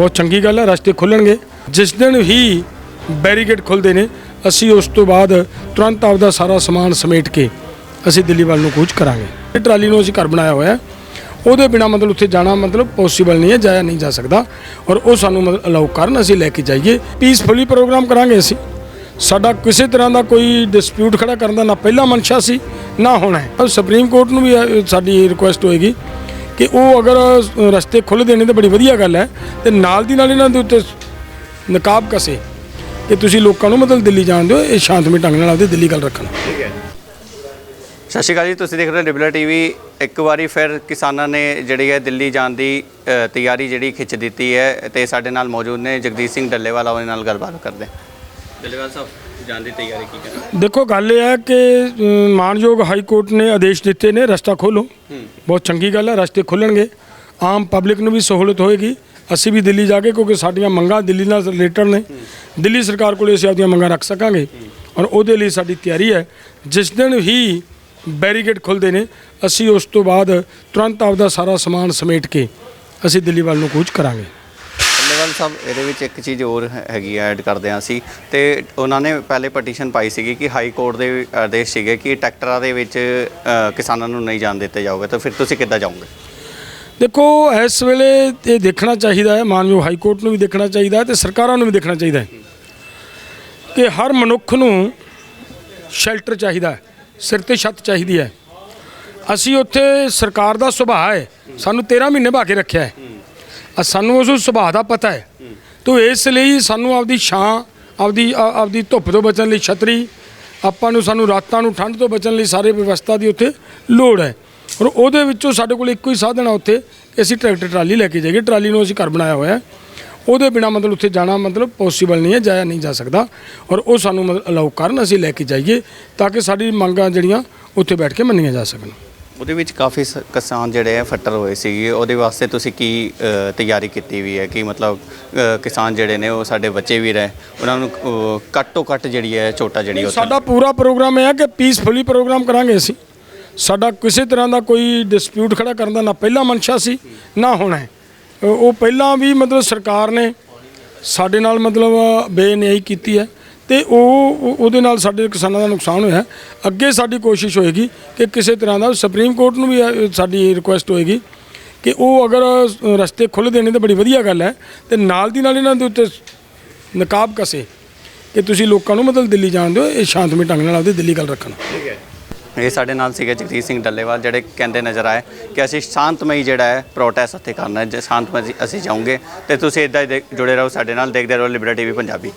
ਬਹੁਤ ਚੰਗੀ ਗੱਲ ਹੈ, ਰਸਤੇ ਖੁੱਲਣਗੇ। ਜਿਸ ਦਿਨ ਹੀ ਬੈਰੀਕੇਡ ਖੁੱਲਦੇ ਨੇ, ਅਸੀਂ ਉਸ ਤੋਂ ਬਾਅਦ ਤੁਰੰਤ ਆਪਦਾ ਸਾਰਾ ਸਮਾਨ ਸਮੇਟ ਕੇ ਅਸੀਂ ਦਿੱਲੀ ਵੱਲ ਨੂੰ ਕੂਚ ਕਰਾਂਗੇ। ਇਹ ਟਰਾਲੀ ਨੂੰ ਅਸੀਂ ਘਰ ਬਣਾਇਆ ਹੋਇਆ ਹੈ। ਉਹਦੇ ਬਿਨਾ ਮਤਲਬ ਉੱਥੇ ਜਾਣਾ ਮਤਲਬ ਪੋਸੀਬਲ ਨਹੀਂ ਹੈ, ਜਾਇਆ ਨਹੀਂ ਜਾ ਸਕਦਾ। ਔਰ ਉਹ ਸਾਨੂੰ ਮਤਲਬ ਅਲਾਉ ਕਰਨ ਅਸੀਂ ਲੈ ਕੇ ਜਾਈਏ। ਪੀਸਫੁਲੀ ਪ੍ਰੋਗਰਾਮ ਕਰਾਂਗੇ ਅਸੀਂ। ਸਾਡਾ ਕਿਸੇ ਤਰ੍ਹਾਂ ਦਾ ਕੋਈ ਡਿਸਪਿਊਟ ਖੜਾ ਕਰਨ ਦਾ ਨਾ ਪਹਿਲਾ ਮਨਸ਼ਾ ਸੀ, ਨਾ ਹੋਣਾ ਹੈ। ਪਰ ਸੁਪਰੀਮ ਕੋਰਟ ਨੂੰ ਵੀ ਸਾਡੀ ਰਿਕੁਐਸਟ ਹੋਏਗੀ ਕਿ ਉਹ ਅਗਰ ਰਸਤੇ ਖੁੱਲ੍ਹ ਦੇਣੇ ਤਾਂ ਬੜੀ ਵਧੀਆ ਗੱਲ ਹੈ ਤੇ ਨਾਲ ਦੀ ਨਾਲ ਇਹਨਾਂ ਦੇ ਉੱਤੇ ਨਕਾਬ ਕਸੇ ਕਿ ਤੁਸੀਂ ਲੋਕਾਂ ਨੂੰ ਮਤਲਬ ਦਿੱਲੀ ਜਾਣ ਦਿਓ ਇਹ ਸ਼ਾਂਤਮਈ ਢੰਗ ਨਾਲ ਆਪਦੀ ਦਿੱਲੀ ਗੱਲ ਰੱਖਣ। ਸਤਿ ਸ਼੍ਰੀ ਅਕਾਲ ਜੀ ਤੁਸੀਂ ਦੇਖ ਰਹੇ ਹੋ ਡਿਬਲਾ ਟੀਵੀ। ਇੱਕ ਵਾਰੀ ਫਿਰ ਕਿਸਾਨਾਂ ਨੇ ਜਿਹੜੀ ਹੈ ਦਿੱਲੀ ਜਾਣ ਦੀ ਤਿਆਰੀ ਜਿਹੜੀ ਖਿੱਚ ਦਿੱਤੀ ਹੈ ਤੇ ਸਾਡੇ ਨਾਲ ਮੌਜੂਦ ਨੇ ਜਗਦੀਸ਼ ਸਿੰਘ ਡੱਲੇਵਾਲਾ ਉਹਨਾਂ ਨਾਲ ਗੱਲਬਾਤ ਕਰਦੇ ਹਾਂ। ਡੱਲੇਵਾਲ ਸਾਹਿਬ। ਜਾਣ ਦੀ ਤਿਆਰੀ ਕੀ ਕਰ ਦੇਖੋ ਗੱਲ ਇਹ ਹੈ ਕਿ ਅ, ਮਾਨਯੋਗ ਹਾਈ ਕੋਰਟ ਨੇ ਆਦੇਸ਼ ਦਿੱਤੇ ਨੇ ਰਸਤਾ ਖੋਲੋ। ਬਹੁਤ ਚੰਗੀ ਗੱਲ ਹੈ ਰਸਤੇ ਖੁੱਲਣਗੇ। ਆਮ ਪਬਲਿਕ ਨੂੰ ਵੀ ਸਹੂਲਤ ਹੋਏਗੀ। ਅਸੀਂ ਵੀ ਦਿੱਲੀ ਜਾ ਕੇ ਕਿਉਂਕਿ ਸਾਡੀਆਂ ਮੰਗਾਂ ਦਿੱਲੀ ਨਾਲ ਰਿਲੇਟਡ ਨੇ। ਦਿੱਲੀ ਸਰਕਾਰ ਕੋਲੇ ਅਸੀਂ ਆਪਦੀਆਂ ਮੰਗਾਂ ਰੱਖ ਸਕਾਂਗੇ। ਔਰ ਉਹਦੇ ਲਈ ਸਾਡੀ ਤਿਆਰੀ ਹੈ। ਜਿਸ ਦਿਨ ਹੀ ਬੈਰੀਕੇਡ ਖੁੱਲਦੇ ਨੇ ਅਸੀਂ ਉਸ ਤੋਂ ਬਾਅਦ ਤੁਰੰਤ ਆਪਦਾ ਸਾਰਾ ਸਮਾਨ ਸਮੇਟ ਕੇ ਅਸੀਂ ਦਿੱਲੀ ਵੱਲ ਨੂੰ ਕੂਚ ਕਰਾਂਗੇ। ਡੱਲੇਵਾਲ ਸਾਹਿਬ ਇਹਦੇ ਵਿੱਚ ਇੱਕ ਚੀਜ਼ ਹੋਰ ਹੈ- ਹੈਗੀ ਆ ਐਡ ਕਰਦੇ ਹਾਂ ਅਸੀਂ। ਤੇ ਉਹਨਾਂ ਨੇ ਪਹਿਲੇ ਪਟੀਸ਼ਨ ਪਾਈ ਸੀਗੀ ਕਿ ਹਾਈ ਕੋਰਟ ਦੇ ਆਦੇਸ਼ ਸੀਗੇ ਕਿ ਟਰੈਕਟਰਾਂ ਦੇ ਵਿੱਚ ਅ, ਕਿਸਾਨਾਂ ਨੂੰ ਨਹੀਂ ਜਾਣ ਦਿੱਤੇ ਜਾਓਗੇ। ਤਾਂ ਫਿਰ ਤੁਸੀਂ ਕਿੱਦਾਂ ਜਾਓਗੇ? ਦੇਖੋ ਇਸ ਵੇਲੇ ਇਹ ਦੇਖਣਾ ਚਾਹੀਦਾ ਹੈ ਮਾਨਯੋਗ ਹਾਈ ਕੋਰਟ ਨੂੰ ਵੀ ਦੇਖਣਾ ਚਾਹੀਦਾ ਹੈ ਤੇ ਸਰਕਾਰਾਂ ਨੂੰ ਵੀ ਦੇਖਣਾ ਚਾਹੀਦਾ ਹੈ ਕਿ ਹਰ ਮਨੁੱਖ ਨੂੰ ਸ਼ੈਲਟਰ ਚਾਹੀਦਾ ਹੈ ਸਿਰ ਤੇ ਛੱਤ ਚਾਹੀਦੀ ਹੈ। ਅਸੀਂ ਉੱਥੇ ਸਰਕਾਰ ਦਾ ਸੁਭਾਅ ਹੈ ਸਾਨੂੰ 13 ਮਹੀਨੇ ਬਾ ਕੇ ਰੱਖਿਆ ਹੈ। ਅ, ਸਾਨੂੰ ਉਸ ਸੁਭਾਅ ਦਾ ਪਤਾ ਹੈ। ਤੋ ਇਸ ਲਈ ਸਾਨੂੰ ਆਪਦੀ ਛਾਂ, ਆਪਦੀ ਆਪਦੀ ਧੁੱਪ ਤੋਂ ਬਚਣ ਲਈ ਛਤਰੀ, ਆਪਾਂ ਨੂੰ ਸਾਨੂੰ ਰਾਤਾਂ ਨੂੰ ਠੰਡ ਤੋਂ ਬਚਣ ਲਈ ਸਾਰੇ ਵਿਵਸਥਾ ਦੀ ਉੱਥੇ ਲੋੜ ਹੈ। ਔਰ ਉਹਦੇ ਵਿੱਚੋਂ ਸਾਡੇ ਕੋਲ ਇੱਕੋ ਹੀ ਸਾਧਨ ਆ ਉੱਥੇ ਕਿ ਅਸੀਂ ਟਰੈਕਟਰ ਟਰਾਲੀ ਲੈ ਕੇ ਜਾਈਏ। ਟਰਾਲੀ ਨੂੰ ਅਸੀਂ ਘਰ ਬਣਾਇਆ ਹੋਇਆ ਹੈ। ਉਹਦੇ ਬਿਨਾ ਮਤਲਬ ਉੱਥੇ ਜਾਣਾ ਮਤਲਬ ਪੋਸੀਬਲ ਨਹੀਂ ਹੈ, ਜਾਇਆ ਨਹੀਂ ਜਾ ਸਕਦਾ। ਔਰ ਉਹ ਸਾਨੂੰ ਮਤਲਬ ਅਲਾਉ ਕਰਨ ਅਸੀਂ ਲੈ ਕੇ ਜਾਈਏ, ਤਾਂ ਕਿ ਸਾਡੀ ਮੰਗਾਂ ਜਿਹੜੀਆਂ ਉੱਥੇ ਬੈਠ ਕੇ ਮੰਨੀਆਂ ਜਾ ਸਕਣ। ਉਹਦੇ ਵਿੱਚ ਕਾਫੀ ਸ- ਕਿਸਾਨ ਜਿਹੜੇ ਆ ਫੱਟਰ ਹੋਏ ਸੀਗੇ। ਉਹਦੇ ਵਾਸਤੇ ਤੁਸੀਂ ਕੀ ਅ, ਤਿਆਰੀ ਕੀਤੀ ਵੀ ਹੈ? ਕਿ ਮਤਲਬ ਅ, ਕਿਸਾਨ ਜਿਹੜੇ ਨੇ ਉਹ ਸਾਡੇ ਬੱਚੇ ਵੀ ਰਹੇ ਉਹਨਾਂ ਨੂੰ ਅ, ਘੱਟ ਤੋਂ ਘੱਟ ਜਿਹੜੀ ਹੈ ਛੋਟਾ ਜਿਹੜੀ ਉੱਥੇ ਸਾਡਾ ਪੂਰਾ ਪ੍ਰੋਗਰਾਮ ਇਹ ਹੈ ਕਿ ਪੀਸਫੁਲੀ ਪ੍ਰੋਗਰਾਮ ਕਰਾਂਗੇ ਅਸੀਂ। ਸਾਡਾ ਕਿਸੇ ਤਰ੍ਹਾਂ ਦਾ ਕੋਈ ਡਿਸਪਿਊਟ ਖੜਾ ਕਰਨ ਦਾ ਨਾ ਪਹਿਲਾ ਮਨਸ਼ਾ ਸੀ ਨਾ ਹੋਣਾ ਹੈ। ਉਹ ਉਹ ਪਹਿਲਾਂ ਵੀ ਮਤਲਬ ਸਰਕਾਰ ਨੇ ਸਾਡੇ ਨਾਲ ਮਤਲਬ ਬੇਨਿਆਈ ਕੀਤੀ ਹੈ। ਤੇ ਉਹ ਉਹ- ਉਹਦੇ ਨਾਲ ਸਾਡੇ ਕਿਸਾਨਾਂ ਦਾ ਨੁਕਸਾਨ ਹੋਇਆ। ਅੱਗੇ ਸਾਡੀ ਕੋਸ਼ਿਸ਼ ਹੋਏਗੀ ਕਿ ਕਿਸੇ ਤਰ੍ਹਾਂ ਦਾ ਸੁਪਰੀਮ ਕੋਰਟ ਨੂੰ ਵੀ ਇਹ ਸਾਡੀ ਰਿਕੁਐਸਟ ਹੋਏਗੀ ਕਿ ਉਹ ਅਗਰ ਅ, ਰਸਤੇ ਖੁੱਲ੍ਹ ਦੇਣੇ ਤਾਂ ਬੜੀ ਵਧੀਆ ਗੱਲ ਹੈ। ਤੇ ਨਾਲ ਦੀ ਨਾਲ ਇਹਨਾਂ ਦੇ ਉੱਤੇ ਨਕਾਬ ਕਸੇ ਕਿ ਤੁਸੀਂ ਲੋਕਾਂ ਨੂੰ ਮਤਲਬ ਦਿੱਲੀ ਜਾਣ ਦਿਓ ਇਹ ਸ਼ਾਂਤਮਈ ਢੰਗ ਨਾਲ ਆਪਦੀ ਦਿੱਲੀ ਗੱਲ ਰੱਖਣ। ਇਹ ਸਾਡੇ ਨਾਲ ਸੀਗੇ ਜਗਜੀਤ ਸਿੰਘ ਡੱਲੇਵਾਲ ਜਿਹੜੇ ਕਹਿੰਦੇ ਨਜ਼ਰ ਆਏ ਕਿ ਅਸੀਂ ਸ਼ਾਂਤਮਈ ਜਿਹੜਾ ਹੈ ਪ੍ਰੋਟੈਸਟ ਇੱਥੇ ਕਰਨਾ ਹੈ ਜੇ ਸ਼ਾਂਤਮਈ ਅਸੀਂ ਜਾਵਾਂਗੇ ਤੇ ਤੁਸੀਂ ਇਦਾਂ ਹੀ ਦੇਖ- ਜੁੜੇ ਰਹੋ ਸਾਡੇ ਨਾਲ ਦੇਖਦੇ ਰਹੋ ਲਿਬਰਟੀ ਟੀਵੀ ਪੰਜਾਬੀ।